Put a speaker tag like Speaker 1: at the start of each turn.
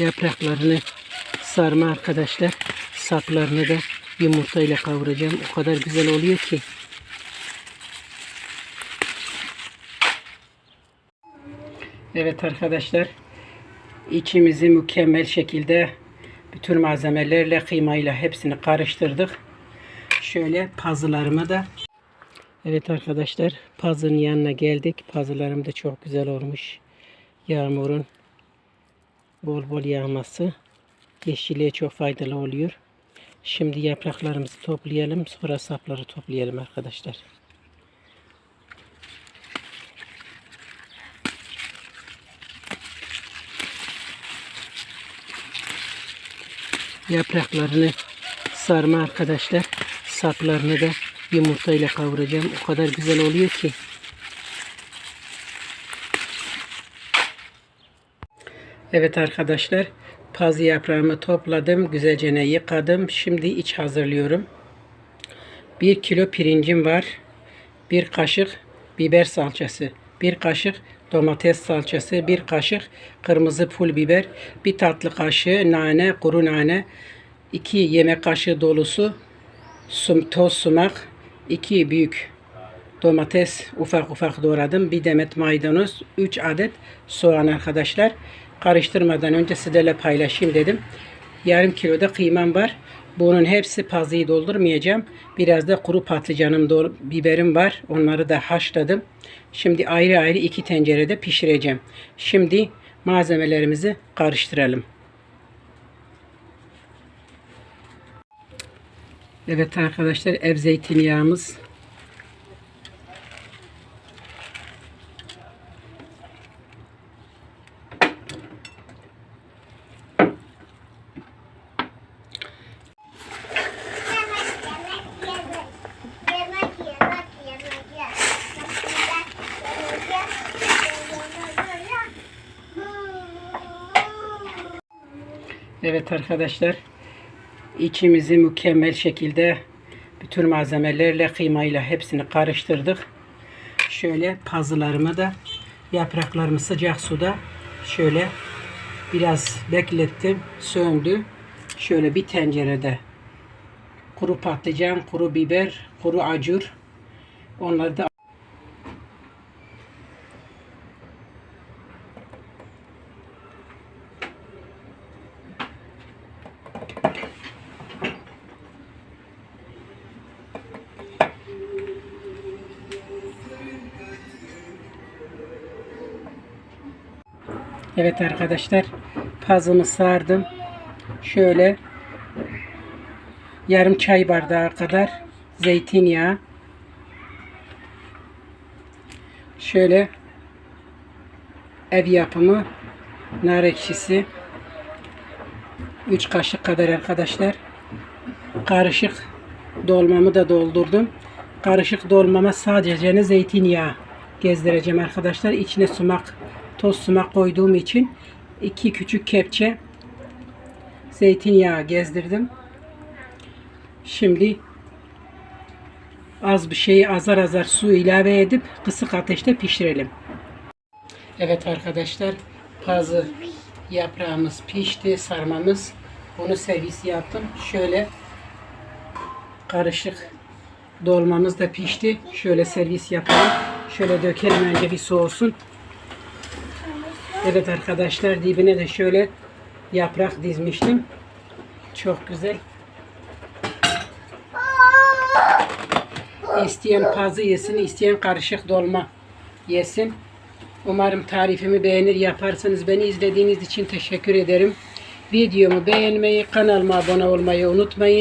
Speaker 1: Yapraklarını sarma arkadaşlar. Saplarını da yumurtayla kavuracağım. O kadar güzel oluyor ki. Evet arkadaşlar. içimizi mükemmel şekilde bütün malzemelerle kıymayla hepsini karıştırdık. Şöyle pazılarımı da Evet arkadaşlar pazının yanına geldik. Pazılarım da çok güzel olmuş. Yağmurun bol bol yağması yeşilliğe çok faydalı oluyor. Şimdi yapraklarımızı toplayalım. Sonra sapları toplayalım arkadaşlar. Yapraklarını sarma arkadaşlar. Saplarını da yumurtayla kavuracağım. O kadar güzel oluyor ki. Evet arkadaşlar. Pazı yaprağımı topladım. Güzelce yıkadım. Şimdi iç hazırlıyorum. 1 kilo pirincim var. 1 kaşık biber salçası. 1 kaşık domates salçası. 1 kaşık kırmızı pul biber. 1 tatlı kaşığı nane, kuru nane. 2 yemek kaşığı dolusu sum, toz sumak. 2 büyük domates ufak ufak doğradım. Bir demet maydanoz, 3 adet soğan arkadaşlar. Karıştırmadan önce sizlerle paylaşayım dedim. Yarım kilo da kıymam var. Bunun hepsi pazıyı doldurmayacağım. Biraz da kuru patlıcanım, dol- biberim var. Onları da haşladım. Şimdi ayrı ayrı iki tencerede pişireceğim. Şimdi malzemelerimizi karıştıralım. Evet arkadaşlar ev zeytinyağımız Evet arkadaşlar içimizi mükemmel şekilde bütün malzemelerle kıymayla hepsini karıştırdık. Şöyle pazılarımı da yapraklarımı sıcak suda şöyle biraz beklettim. Söndü. Şöyle bir tencerede kuru patlıcan, kuru biber, kuru acur onları da Evet arkadaşlar pazımı sardım. Şöyle yarım çay bardağı kadar zeytinyağı. Şöyle ev yapımı nar ekşisi 3 kaşık kadar arkadaşlar. Karışık dolmamı da doldurdum. Karışık dolmama sadece zeytinyağı gezdireceğim arkadaşlar. İçine sumak, toz sumak koyduğum için iki küçük kepçe zeytinyağı gezdirdim. Şimdi az bir şeyi azar azar su ilave edip kısık ateşte pişirelim. Evet arkadaşlar pazı yaprağımız pişti sarmamız. Bunu servis yaptım. Şöyle karışık dolmamız da pişti. Şöyle servis yapalım. Şöyle dökelim önce bir soğusun. Evet arkadaşlar dibine de şöyle yaprak dizmiştim. Çok güzel. İsteyen pazı yesin, isteyen karışık dolma yesin. Umarım tarifimi beğenir yaparsınız. Beni izlediğiniz için teşekkür ederim. Videomu beğenmeyi, kanalıma abone olmayı unutmayın.